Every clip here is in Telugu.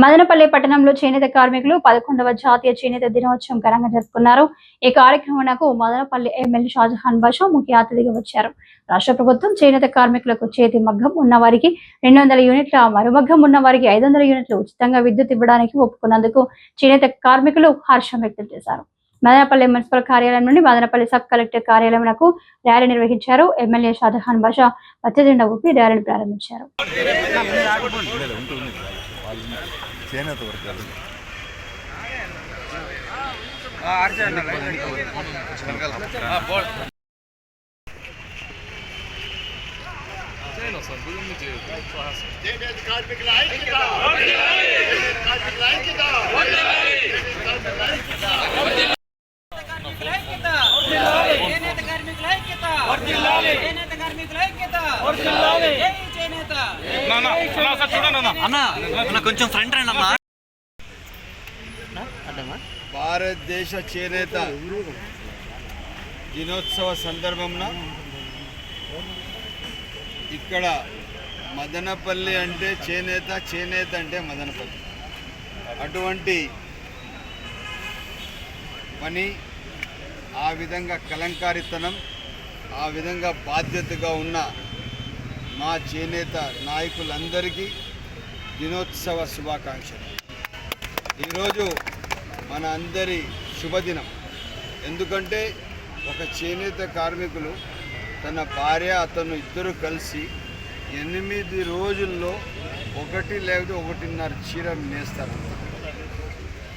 మదనపల్లి పట్టణంలో చేనేత కార్మికులు పదకొండవ జాతీయ చేనేత దినోత్సవం ఘనంగా జరుపుకున్నారు. ఈ కార్యక్రమంకు మదనపల్లి ఎమ్మెల్యే షాజహాన్ బాషా ముఖ్య అతిథిగా వచ్చారు. రాష్ట్ర ప్రభుత్వం చేనేత కార్మికులకు చేతి మగ్గం ఉన్న వారికి రెండు వందల యూనిట్ల మరుమగ్గం ఉన్న వారికి ఐదు వందల యూనిట్లు ఉచితంగా విద్యుత్ ఇవ్వడానికి ఒప్పుకున్నందుకు చేనేత కార్మికులు హర్షం వ్యక్తం చేశారు. మదనపల్లి మున్సిపల్ కార్యాలయం నుండి మదనపల్లి సబ్ కలెక్టర్ కార్యాలయంకు ర్యాలీ నిర్వహించారు. ఎమ్మెల్యే షాజహాన్ బాషా పచ్చజెండా ఊపి ర్యాలీని ప్రారంభించారు. చేనేత వర్గాలు. కార్మికుల ఐక్యత. కార్మికుల ఐక్యత. కార్మికుల ఐక్యత. చేనేత కొంచెం ఫ్రంట్ రండి భారతదేశ చేనేత దినోత్సవ సందర్భంలో ఇక్కడ మదనపల్లి అంటే చేనేత చేనేత అంటే మదనపల్లి. అటువంటి పని ఆ విధంగా కలంకారితనం ఆ విధంగా బాధ్యతగా ఉన్న మా చేనేత నాయకులందరికీ దినోత్సవ శుభాకాంక్షలు. ఈరోజు మన అందరి శుభదినం. ఎందుకంటే ఒక చేనేత కార్మికులు తన భార్య అతను ఇద్దరు కలిసి ఎనిమిది రోజుల్లో ఒకటి లేకపోతే ఒకటిన్నర చీర నేస్తారు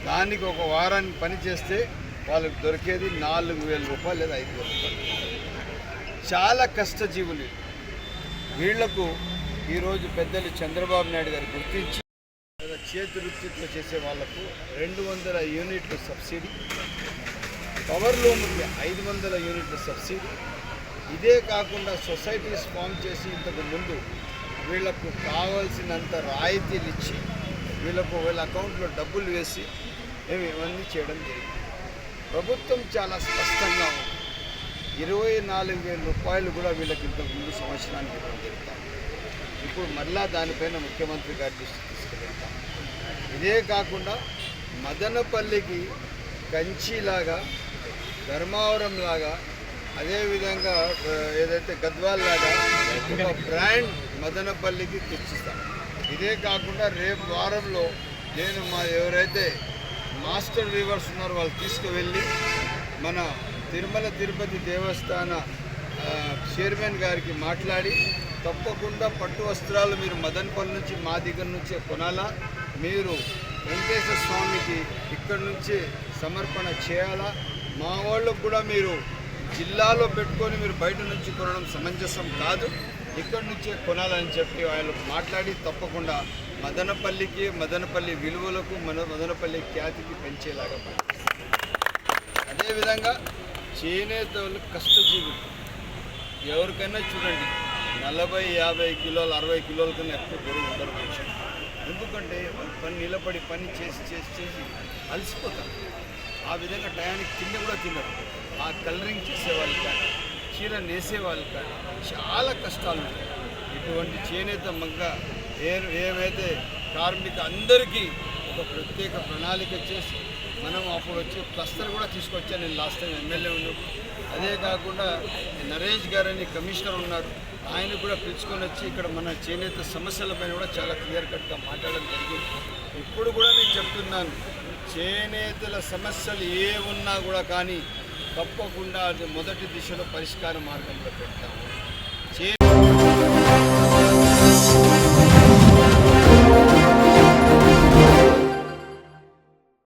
దానికి ఒక వారాన్ని పని చేస్తే వాళ్ళకి దొరికేది నాలుగు వేల రూపాయలు లేదా ఐదు వేల రూపాయలు. చాలా కష్టజీవులు వీళ్ళకు ఈరోజు పెద్దలు చంద్రబాబు నాయుడు గారు గుర్తించి చేతి వృత్తితో చేసే వాళ్ళకు రెండు వందల యూనిట్ల సబ్సిడీ పవర్ లూమ్కి ఐదు వందల యూనిట్ల సబ్సిడీ. ఇదే కాకుండా సొసైటీస్ ఫామ్ చేసి ఇంతకు ముందు వీళ్ళకు కావాల్సినంత రాయితీలు ఇచ్చి వీళ్ళకు వీళ్ళ అకౌంట్లో డబ్బులు వేసి మేము ఇవన్నీ చేయడం జరిగింది. ప్రభుత్వం చాలా స్పష్టంగా ఉంది. ఇరవై నాలుగు వేల రూపాయలు కూడా వీళ్ళకి ఇంతకు ముందు సంవత్సరానికి ఇవ్వడం జరుగుతాం. ఇప్పుడు మళ్ళా దానిపైన ముఖ్యమంత్రి గారి దృష్టికి తీసుకెళ్తాం. ఇదే కాకుండా మదనపల్లికి కంచిలాగా ధర్మవరం లాగా అదేవిధంగా ఏదైతే గద్వాల్ లాగా ఒక బ్రాండ్ మదనపల్లికి తెచ్చిస్తాం. ఇదే కాకుండా రేపు వారంలో నేను మా ఎవరైతే మాస్టర్ రివర్స్ ఉన్నారో వాళ్ళు తీసుకువెళ్ళి మన తిరుమల తిరుపతి దేవస్థాన చైర్మన్ గారికి మాట్లాడి తప్పకుండా పట్టు వస్త్రాలు మీరు మదనపల్లి నుంచి మా దగ్గర నుంచే కొనాలా? మీరు వెంకటేశ్వర స్వామికి ఇక్కడి నుంచే సమర్పణ చేయాలా? మా వాళ్ళకు కూడా మీరు జిల్లాలో పెట్టుకొని మీరు బయట నుంచి కొనడం సమంజసం కాదు. ఇక్కడి నుంచే కొనాలని చెప్పి వాళ్ళు మాట్లాడి తప్పకుండా మదనపల్లికి మదనపల్లి విలువలకు మన మదనపల్లి ఖ్యాతికి పెంచేలాగా అదేవిధంగా చేనేత వాళ్ళు కష్టజీవులు. ఎవరికైనా చూడండి నలభై యాభై కిలోలు అరవై కిలోల కన్నా ఎక్కువ బరువు ఉండరు మనుషులు. ఎందుకంటే వాళ్ళు పని నిలబడి పని చేసి చేసి చేసి అలసిపోతారు. ఆ విధంగా టయానికి తిండి కూడా తినరు. ఆ కలరింగ్ చేసేవాళ్ళు కానీ చీర నేసేవాళ్ళు కానీ చాలా కష్టాలు ఉంటాయి. ఇటువంటి చేనేత మగ్గ ఏ ఏమైతే కార్మిక అందరికీ ఒక ప్రత్యేక ప్రణాళిక చేసి మనం అప్పుడు వచ్చి క్లస్టర్ కూడా తీసుకొచ్చాను నేను లాస్ట్ టైం ఎమ్మెల్యే ఉన్నప్పుడు. అదే కాకుండా నరేష్ గారని కమిషనర్ ఉన్నారు ఆయన కూడా పిలుచుకొని వచ్చి ఇక్కడ మన చేనేత సమస్యలపైన కూడా చాలా క్లియర్ కట్గా మాట్లాడడం జరిగింది. ఇప్పుడు కూడా నేను చెప్తున్నాను చేనేతల సమస్యలు ఏ ఉన్నా కూడా కానీ తప్పకుండా అది మొదటి దిశలో పరిష్కార మార్గంలో పెడతాము. చే